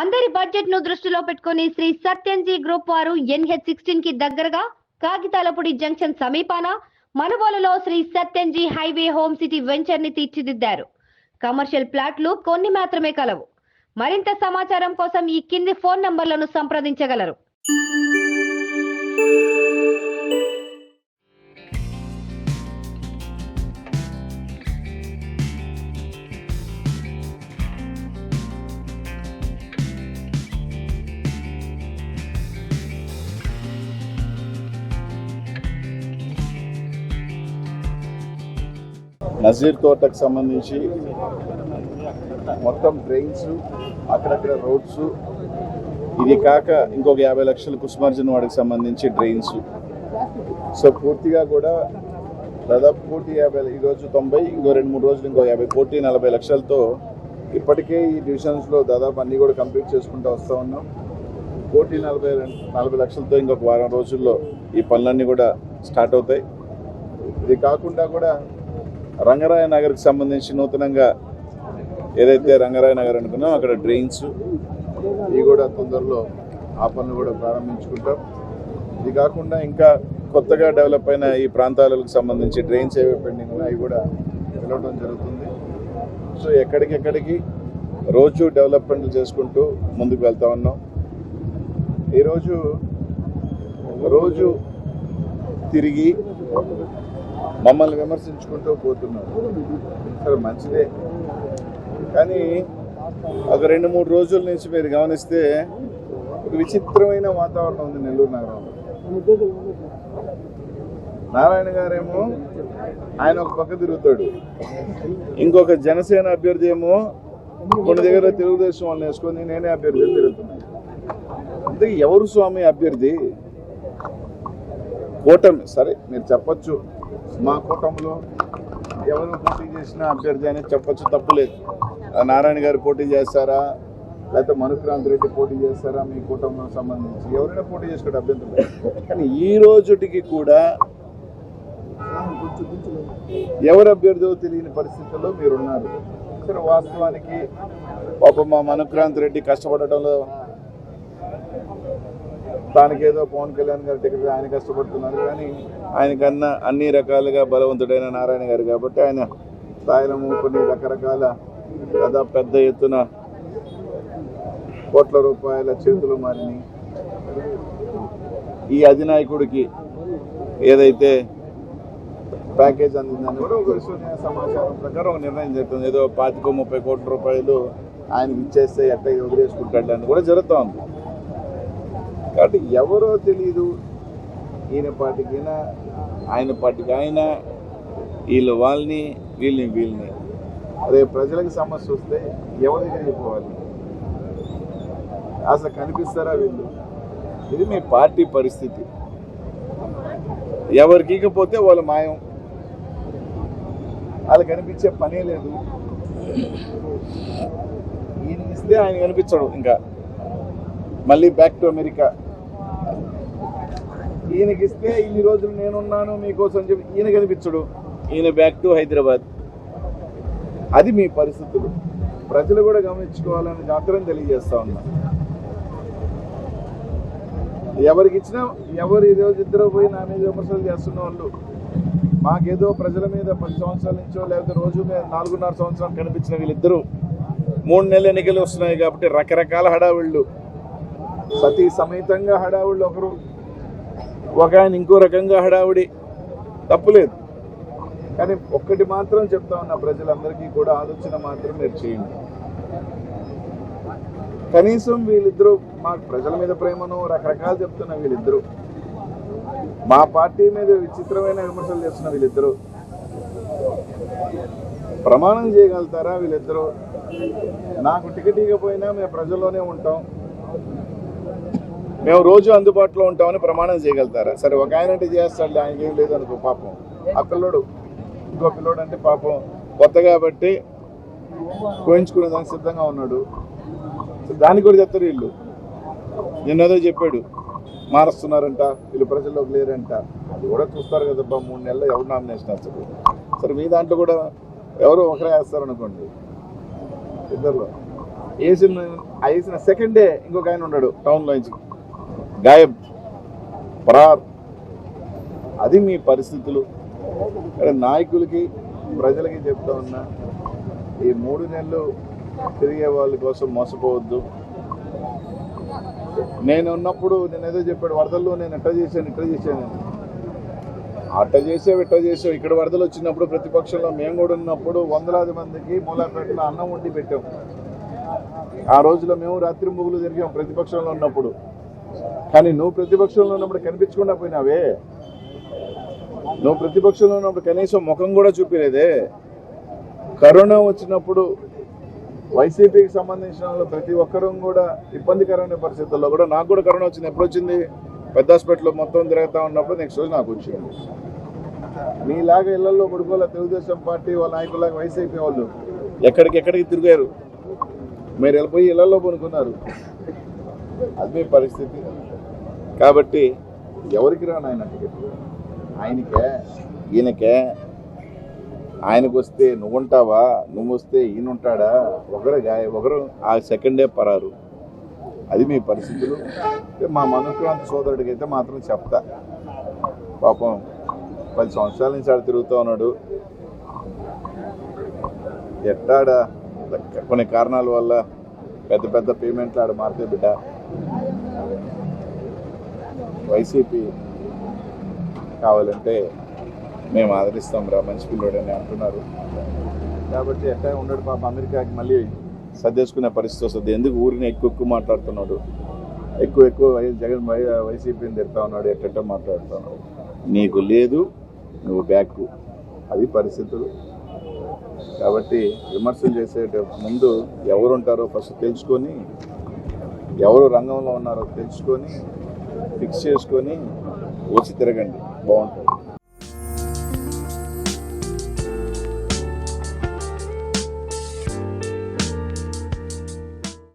అందరి బడ్జెట్ను దృష్టిలో పెట్టుకుని శ్రీ సత్యంజీ గ్రూప్ వారు ఎన్హెచ్ సిక్స్టీన్కి దగ్గరగా కాగితాలపూడి జంక్షన్ సమీపాన మనుబోలులో Shri Satyamji highway home city వెంచర్ని తీర్చిదిద్దారు. కమర్షియల్ ప్లాట్లు కొన్ని మాత్రమే కలవు. మరింత సమాచారం కోసం ఈ కింది ఫోన్ నంబర్లను సంప్రదించగలరు. నజీర్ తోటకు సంబంధించి మొత్తం డ్రైన్స్ అక్కడక్కడ రోడ్స్ ఇది కాక ఇంకొక యాభై లక్షలు కుస్మార్జన్ వాడికి సంబంధించి డ్రైన్స్ సో పూర్తిగా కూడా దాదాపు కోటి యాభై ఈరోజు తొంభై ఇంకో రెండు మూడు రోజులు ఇంకో యాభై కోటి నలభై లక్షలతో ఇప్పటికే ఈ డివిజన్స్లో దాదాపు అన్నీ కూడా కంప్లీట్ చేసుకుంటూ వస్తూ ఉన్నాం. కోటి నలభై రెండు- నలభై లక్షలతో ఇంకొక వారం రోజుల్లో ఈ పనులన్నీ కూడా స్టార్ట్ అవుతాయి. ఇది కాకుండా కూడా రంగరాయ నగర్కి సంబంధించి నూతనంగా ఏదైతే రంగరాయ నగర్ అనుకున్నాం అక్కడ డ్రైన్స్ ఇవి కూడా తొందరలో ఆ పనులు కూడా ప్రారంభించుకుంటాం. ఇది కాకుండా ఇంకా కొత్తగా డెవలప్ అయిన ఈ ప్రాంతాలకు సంబంధించి డ్రైన్స్ ఏవే పెండింగ్ అవి కూడా వెళ్ళడం జరుగుతుంది. సో ఎక్కడికెక్కడికి రోజు డెవలప్మెంట్లు చేసుకుంటూ ముందుకు వెళ్తా ఉన్నాం. ఈరోజు రోజు తిరిగి మమ్మల్ని విమర్శించుకుంటూ పోతున్నారు. సరే మంచిదే. కానీ ఒక రెండు మూడు రోజుల నుంచి మీరు గమనిస్తే ఒక విచిత్రమైన వాతావరణం ఉంది నెల్లూరు నగరంలో. నారాయణ గారేమో ఆయన ఒక పక్క తిరుగుతాడు. ఇంకొక జనసేన అభ్యర్థి ఏమో కొన్ని దగ్గర తెలుగుదేశం వాళ్ళని వేసుకొని నేనే అభ్యర్థి తిరుగుతున్నాను. అంటే ఎవరు స్వామి అభ్యర్థి? కూటమి. సరే మీరు చెప్పచ్చు. మా కూటమిలో ఎవరు పోటీ చేసిన అభ్యర్థి అనేది చెప్పచ్చు తప్పులేదు నారాయణ గారు పోటీ చేస్తారా? లేకపోతే మనుక్రాంత్ రెడ్డి పోటీ చేస్తారా? మీ కూటమికి సంబంధించి ఎవరైనా పోటీ చేసుకోవడం అభ్యంతరం లేదు కానీ ఈ రోజుటికి కూడా ఎవరు అభ్యర్థో తెలియని పరిస్థితుల్లో మీరున్నారు. సరే వాస్తవానికి పాపం మా మనుక్రాంత్ రెడ్డి కష్టపడటంలో దానికేదో పవన్ కళ్యాణ్ గారి టికెట్ ఆయన కష్టపడుతున్నారు కానీ ఆయనకన్నా అన్ని రకాలుగా బలవంతుడైన నారాయణ గారు కాబట్టి ఆయన స్థాయిలము కొన్ని రకరకాల దాదాపు పెద్ద ఎత్తున కోట్ల రూపాయల చేతులు మారిని. ఈ అధినాయకుడికి ఏదైతే ప్యాకేజ్ అందిందని సమాచారం ప్రకారం ఒక నిర్ణయం జరుగుతుంది. ఏదో పాతికో ముప్పై కోట్ల రూపాయలు ఆయనకి ఇచ్చేస్తే ఎట్ట వదిలేసుకుంటాడు అని కూడా జరుగుతూ ఉంది. కాబట్టి ఎవరో తెలియదు ఈయన పాటికైనా ఆయన పార్టీకి ఆయన వీళ్ళు వాళ్ళని వీళ్ళని వీళ్ళని. రేపు ప్రజలకు సమస్య వస్తే ఎవరి దగ్గరికి పోవాలి అసలు కనిపిస్తారా వీళ్ళు? ఇది మీ పార్టీ పరిస్థితి. ఎవరికి ఇకపోతే వాళ్ళు మాయం. వాళ్ళు కనిపించే పనే లేదు. ఈయన ఇస్తే ఆయన కనిపించడు ఇంకా. మళ్ళీ బ్యాక్ టు అమెరికా ఈయనకి ఇస్తే ఇన్ని రోజులు నేనున్నాను మీకోసం చెప్పి ఈయన కనిపించడు. ఈయన బ్యాక్ టు హైదరాబాద్. అది మీ పరిస్థితులు. ప్రజలు కూడా గమనించుకోవాలని మాత్రం తెలియజేస్తా ఉన్నా. ఎవరికి ఇచ్చినా ఎవరు ఈ రోజు ఇద్దరు పోయి నా మీద విమర్శలు చేస్తున్న వాళ్ళు మాకేదో ప్రజల మీద పది సంవత్సరాల నుంచో లేకపోతే రోజు మీద నాలుగున్నర సంవత్సరం కనిపించిన వీళ్ళిద్దరూ మూడు నెలల ఎన్నికలు వస్తున్నాయి కాబట్టి రకరకాల హడావిళ్ళు. సతీ సమేతంగా హడావుళ్ళు ఒకరు. ఒక ఆయన ఇంకో రకంగా హడావుడి తప్పులేదు. కానీ ఒక్కటి మాత్రం చెప్తా ఉన్న ప్రజలందరికీ కూడా ఆలోచన మాత్రం మీరు చేయండి. కనీసం వీళ్ళిద్దరూ మాకు ప్రజల మీద ప్రేమను రకరకాలు చెప్తున్న వీళ్ళిద్దరూ మా పార్టీ మీద విచిత్రమైన విమర్శలు చేస్తున్న వీళ్ళిద్దరూ ప్రమాణం చేయగలుగుతారా వీళ్ళిద్దరూ? నాకు టికెట్ ఇవ్వకపోయినా మేము ప్రజల్లోనే ఉంటాం. మేము రోజు అందుబాటులో ఉంటామని ప్రమాణం చేయగలుగుతారా? సరే ఒక ఆయన అంటే చేస్తాడు ఆయనకి ఏం లేదు అనుకో పాపం. ఆ పిల్లోడు ఇంకో పిల్లోడు అంటే పాపం. కొత్త కాబట్టి కోయించుకునే దానికి సిద్ధంగా ఉన్నాడు. సో దానికి కూడా చెప్తారు వీళ్ళు. నిన్నదో చెప్పాడు మారుస్తున్నారంట వీళ్ళు ప్రజల్లోకి లేరంట. అది కూడా చూస్తారు కదబ్బా మూడు నెలలు ఎవరు నామినేషన్ వస్తారు? సరే మీ దాంట్లో కూడా ఎవరో ఒకరే వేస్తారు అనుకోండి ఇద్దరులో వేసిన వేసిన డే ఇంకొక ఆయన ఉన్నాడు టౌన్లో నుంచి. గాయం పరార్. అది మీ పరిస్థితులు. ఇక్కడ నాయకులకి ప్రజలకి చెప్తా ఉన్నా ఈ మూడు నెలలు తిరిగే వాళ్ళ కోసం మోసపోవద్దు. నేను ఉన్నప్పుడు నేను ఏదో చెప్పాడు వరదల్లో నేను ఎట్లా చేశాను ఇట్లా చేశాను. అట్ట చేసావు ఇట్ట చేసావు. ఇక్కడ వరదలు వచ్చినప్పుడు ప్రతిపక్షంలో మేము కూడా ఉన్నప్పుడు వందలాది మందికి మూలాపేటలో అన్నం వండి పెట్టాం. ఆ రోజులో మేము రాత్రి ముగ్గులు తిరిగాం ప్రతిపక్షంలో ఉన్నప్పుడు. కానీ నువ్వు ప్రతిపక్షంలో ఉన్నప్పుడు కనిపించకుండా పోయినావే. నువ్వు ప్రతిపక్షంలో ఉన్నప్పుడు కనీసం ముఖం కూడా చూపిలేదే. కరోనా వచ్చినప్పుడు వైసీపీకి సంబంధించిన వాళ్ళు ప్రతి ఒక్కరూ కూడా ఇబ్బందికరమైన పరిస్థితుల్లో కూడా నాకు కూడా కరోనా వచ్చింది. ఎప్పుడు వచ్చింది? పెద్ద హాస్పిటల్లో మొత్తం తిరుగుతా ఉన్నప్పుడు నెక్స్ట్ రోజు నాకు వచ్చింది. మీలాగా ఇళ్ళలో పడుకోలే తెలుగుదేశం పార్టీ వాళ్ళ నాయకులాగా వైసీపీ వాళ్ళు ఎక్కడికి ఎక్కడికి తిరిగారు? మీరు వెళ్ళిపోయి ఇళ్ళలో పనుకున్నారు అది మీ పరిస్థితి. కాబట్టి ఎవరికి రాను ఆయన టికెట్ ఆయనకే? ఈయనకే? ఆయనకు వస్తే నువ్వు ఉంటావా నువ్వు వస్తే ఈయన ఉంటాడా ఒకరు గాయ ఒకరు ఆ సెకండే పరారు. అది మీ పరిస్థితులు. మా మనుక్రాంత సోదరుడికి అయితే మాత్రం చెప్తా. పాపం పది సంవత్సరాల నుంచి ఆడ తిరుగుతూ ఉన్నాడు. ఎట్టాడా? కొన్ని కారణాల వల్ల పెద్ద పెద్ద పేమెంట్లు ఆడ మారితే బిడ్డ. వైసీపీ కావాలంటే మేము ఆదరిస్తాం రా మంచి పిల్లోడని అంటున్నారు. కాబట్టి ఎట్లా ఉండడు పాప అమెరికాకి మళ్ళీ సర్దేసుకునే పరిస్థితి వస్తుంది. ఎందుకు ఊరిని ఎక్కువ ఎక్కువ మాట్లాడుతున్నాడు? ఎక్కువ ఎక్కువ జగన్ వైసీపీని తిడతా ఉన్నాడు ఎట్ట మాట్లాడుతున్నాడు నీకు లేదు నువ్వు బ్యాక్. అది పరిస్థితులు. కాబట్టి విమర్శలు చేసే ముందు ఎవరుంటారో ఫస్ట్ తెలుసుకొని ఎవరు రంగంలో ఉన్నారో తెలుసుకొని ఫిక్స్ చేసుకొని వచ్చి తిరగండి. బాగుంటుంది.